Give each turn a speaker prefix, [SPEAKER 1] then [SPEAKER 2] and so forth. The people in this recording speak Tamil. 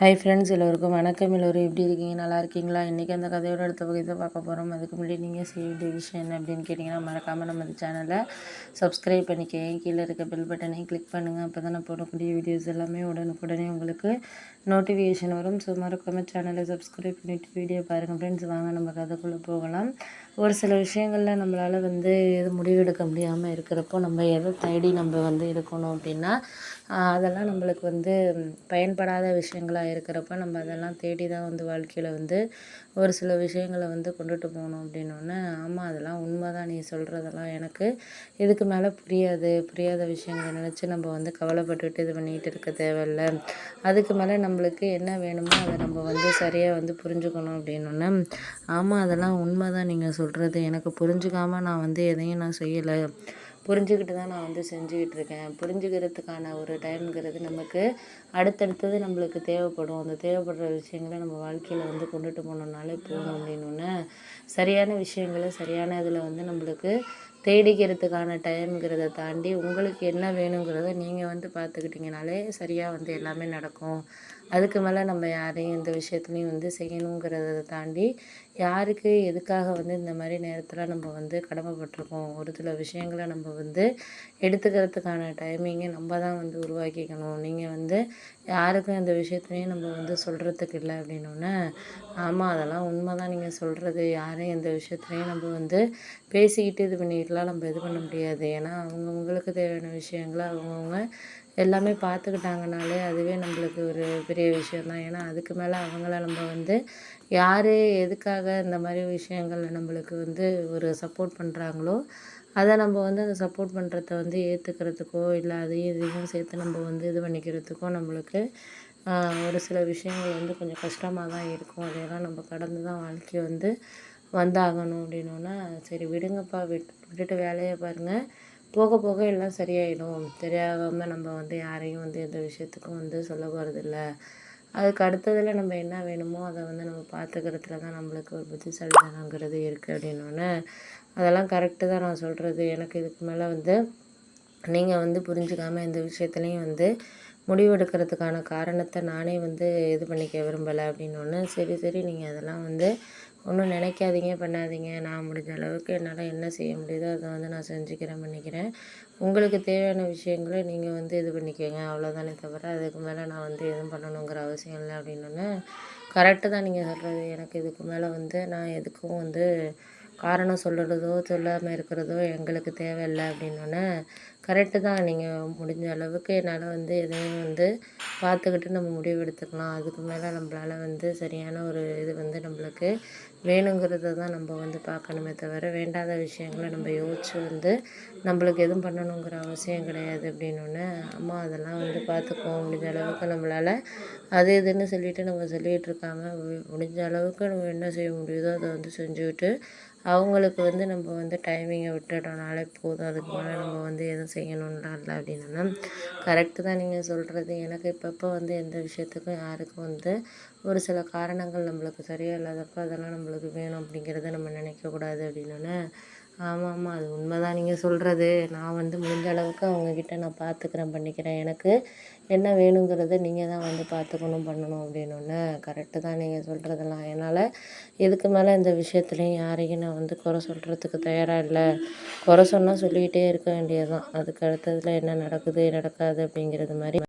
[SPEAKER 1] ஹாய் ஃப்ரெண்ட்ஸ் எல்லோருக்கும் வணக்கம் எல்லோரும் எப்படி இருக்கீங்க நல்லா இருக்கீங்களா இன்றைக்கி அந்த கதையோட அடுத்த பகுதியை பார்க்க போகிறோம் அதுக்கு முன்னாடி நீங்கள் செய்ய விஷயம் என்ன அப்படின்னு கேட்டிங்கன்னா மறக்காமல் நம்ம சேனலை சப்ஸ்கிரைப் பண்ணிக்கேன் கீழே இருக்க பெல் பட்டனையும் கிளிக் பண்ணுங்கள் அப்போ தான் நான் போடக்கூடிய வீடியோஸ் எல்லாமே உடனுக்குடனே உங்களுக்கு நோட்டிஃபிகேஷன் வரும் ஸோ மறக்காமல் சேனலை சப்ஸ்கிரைப் பண்ணிவிட்டு வீடியோ பாருங்கள் ஃப்ரெண்ட்ஸ் வாங்க நம்ம கதைக்குள்ளே போகலாம் ஒரு சில விஷயங்களில் நம்மளால் வந்து எது முடிவெடுக்க முடியாமல் இருக்கிறப்போ நம்ம எதை தேடி நம்ம வந்து இருக்கணும் அப்படின்னா அதெல்லாம் நம்மளுக்கு வந்து பயன்படாத விஷயங்களாக இருக்கிறப்ப நம்ம அதெல்லாம் தேடி தான் வந்து வாழ்க்கையில் வந்து ஒரு சில விஷயங்களை வந்து கொண்டுட்டு போகணும் அப்படின்னோடனே ஆமாம் அதெல்லாம் உண்மை தான் நீ சொல்கிறதெல்லாம் எனக்கு இதுக்கு மேலே புரியாது புரியாத விஷயங்களை நினச்சி நம்ம வந்து கவலைப்பட்டுட்டு இது பண்ணிகிட்டு இருக்க தேவையில்லை அதுக்கு மேலே நம்ம நம்மளுக்கு என்ன வேணுமோ அதை நம்ம வந்து சரியாக வந்து புரிஞ்சுக்கணும் அப்படின்னோடனே ஆமாம் அதெல்லாம் உண்மை தான் நீங்கள் சொல்கிறது எனக்கு புரிஞ்சுக்காமல் நான் வந்து எதையும் நான் செய்யலை புரிஞ்சுக்கிட்டு தான் நான் வந்து செஞ்சுக்கிட்டு இருக்கேன் புரிஞ்சுக்கிறதுக்கான ஒரு டைம்ங்கிறது நமக்கு அடுத்தடுத்தது நம்மளுக்கு தேவைப்படும் அந்த தேவைப்படுற விஷயங்களை நம்ம வாழ்க்கையில் வந்து கொண்டுட்டு போனோம்னாலே போகணும் அப்படின்னோன்னே சரியான விஷயங்களை சரியான இதில் வந்து நம்மளுக்கு தேடிக்கிறதுக்கான டைம்ங்கிறத தாண்டி உங்களுக்கு என்ன வேணுங்கிறத நீங்கள் வந்து பார்த்துக்கிட்டிங்கனாலே சரியாக வந்து எல்லாமே நடக்கும் அதுக்கு மேலே நம்ம யாரையும் இந்த விஷயத்துலையும் வந்து செய்யணுங்கிறத தாண்டி யாருக்கு எதுக்காக வந்து இந்த மாதிரி நேரத்தில் நம்ம வந்து கடமைப்பட்டிருக்கோம் ஒரு சில விஷயங்களை நம்ம வந்து எடுத்துக்கிறதுக்கான டைமிங்கை நம்ம தான் வந்து உருவாக்கிக்கணும் நீங்கள் வந்து யாருக்கும் இந்த விஷயத்துலையும் நம்ம வந்து சொல்கிறதுக்கு இல்லை அப்படின்னோடனே ஆமாம் அதெல்லாம் உண்மை தான் நீங்கள் சொல்கிறது யார் அதே எந்த விஷயத்துலையும் நம்ம வந்து பேசிக்கிட்டு இது பண்ணிட்டுலாம் நம்ம இது பண்ண முடியாது ஏன்னா அவங்கவுங்களுக்கு தேவையான விஷயங்களை அவங்கவுங்க எல்லாமே பார்த்துக்கிட்டாங்கனாலே அதுவே நம்மளுக்கு ஒரு பெரிய விஷயந்தான் ஏன்னா அதுக்கு மேலே அவங்கள நம்ம வந்து யார் எதுக்காக இந்த மாதிரி விஷயங்கள் நம்மளுக்கு வந்து ஒரு சப்போர்ட் பண்ணுறாங்களோ அதை நம்ம வந்து அந்த சப்போர்ட் பண்ணுறத வந்து ஏற்றுக்கிறதுக்கோ இல்லை அதையும் இதையும் சேர்த்து நம்ம வந்து இது பண்ணிக்கிறதுக்கோ நம்மளுக்கு ஒரு சில விஷயங்கள் வந்து கொஞ்சம் கஷ்டமாக தான் இருக்கும் அதையெல்லாம் நம்ம கடந்து தான் வாழ்க்கையை வந்து வந்தாகணும் அப்படின்னோன்னா சரி விடுங்கப்பா விட்டு விட்டுட்டு வேலையை பாருங்கள் போக போக எல்லாம் சரியாயிடும் தெரியாமல் நம்ம வந்து யாரையும் வந்து எந்த விஷயத்துக்கும் வந்து சொல்ல போகிறதில்ல அதுக்கு அடுத்ததில் நம்ம என்ன வேணுமோ அதை வந்து நம்ம பார்த்துக்கிறதுல தான் நம்மளுக்கு ஒரு புத்திசாலித்தனங்கிறது இருக்குது அப்படின்னோடனே அதெல்லாம் கரெக்டு தான் நான் சொல்கிறது எனக்கு இதுக்கு மேலே வந்து நீங்கள் வந்து புரிஞ்சுக்காமல் எந்த விஷயத்துலையும் வந்து முடிவெடுக்கிறதுக்கான காரணத்தை நானே வந்து இது பண்ணிக்க விரும்பலை அப்படின்னோடனே சரி சரி நீங்கள் அதெல்லாம் வந்து ஒன்றும் நினைக்காதீங்க பண்ணாதீங்க நான் முடிஞ்ச அளவுக்கு என்னால் என்ன செய்ய முடியுதோ அதை வந்து நான் செஞ்சுக்கிறேன் பண்ணிக்கிறேன் உங்களுக்கு தேவையான விஷயங்களை நீங்கள் வந்து இது பண்ணிக்கோங்க அவ்வளோதானே தவிர அதுக்கு மேலே நான் வந்து எதுவும் பண்ணணுங்கிற அவசியம் இல்லை அப்படின்னோடனே கரெக்டு தான் நீங்கள் சொல்கிறது எனக்கு இதுக்கு மேலே வந்து நான் எதுக்கும் வந்து காரணம் சொல்கிறதோ சொல்லாமல் இருக்கிறதோ எங்களுக்கு தேவையில்லை அப்படின்னோடனே கரெக்டு தான் நீங்கள் முடிஞ்ச அளவுக்கு என்னால் வந்து எதையும் வந்து பார்த்துக்கிட்டு நம்ம முடிவு எடுத்துக்கலாம் அதுக்கு மேலே நம்மளால் வந்து சரியான ஒரு இது வந்து நம்மளுக்கு வேணுங்கிறத தான் நம்ம வந்து பார்க்கணுமே தவிர வேண்டாத விஷயங்களை நம்ம யோசித்து வந்து நம்மளுக்கு எதுவும் பண்ணணுங்கிற அவசியம் கிடையாது அப்படின்னோடனே அம்மா அதெல்லாம் வந்து பார்த்துக்குவோம் முடிஞ்ச அளவுக்கு நம்மளால் அது இதுன்னு சொல்லிவிட்டு நம்ம சொல்லிகிட்டு இருக்காமல் முடிஞ்ச அளவுக்கு நம்ம என்ன செய்ய முடியுதோ அதை வந்து செஞ்சுக்கிட்டு அவங்களுக்கு வந்து நம்ம வந்து டைமிங்கை விட்டுட்டோம்னாலே போதும் அதுக்கு மேலே நம்ம வந்து எதுவும் செய்யணும்லாம் இல்லை அப்படின்னா கரெக்டு தான் நீங்கள் சொல்கிறது எனக்கு இப்பப்போ வந்து எந்த விஷயத்துக்கும் யாருக்கும் வந்து ஒரு சில காரணங்கள் நம்மளுக்கு சரியாக இல்லாதப்போ அதெல்லாம் நம்மளுக்கு வேணும் அப்படிங்கிறத நம்ம நினைக்கக்கூடாது அப்படின்னோடனே ஆமாம் ஆமாம் அது உண்மை தான் நீங்கள் சொல்கிறது நான் வந்து முடிஞ்ச அளவுக்கு அவங்கக்கிட்ட நான் பார்த்துக்கிறேன் பண்ணிக்கிறேன் எனக்கு என்ன வேணுங்கிறத நீங்கள் தான் வந்து பார்த்துக்கணும் பண்ணணும் அப்படின்னொன்னே கரெக்டு தான் நீங்கள் சொல்கிறதெல்லாம் என்னால் இதுக்கு மேலே இந்த விஷயத்துலையும் யாரையும் நான் வந்து குறை சொல்கிறதுக்கு தயாராக இல்லை குறை சொன்னால் சொல்லிக்கிட்டே இருக்க வேண்டியது தான் அதுக்கு அடுத்ததில் என்ன நடக்குது நடக்காது அப்படிங்கிறது மாதிரி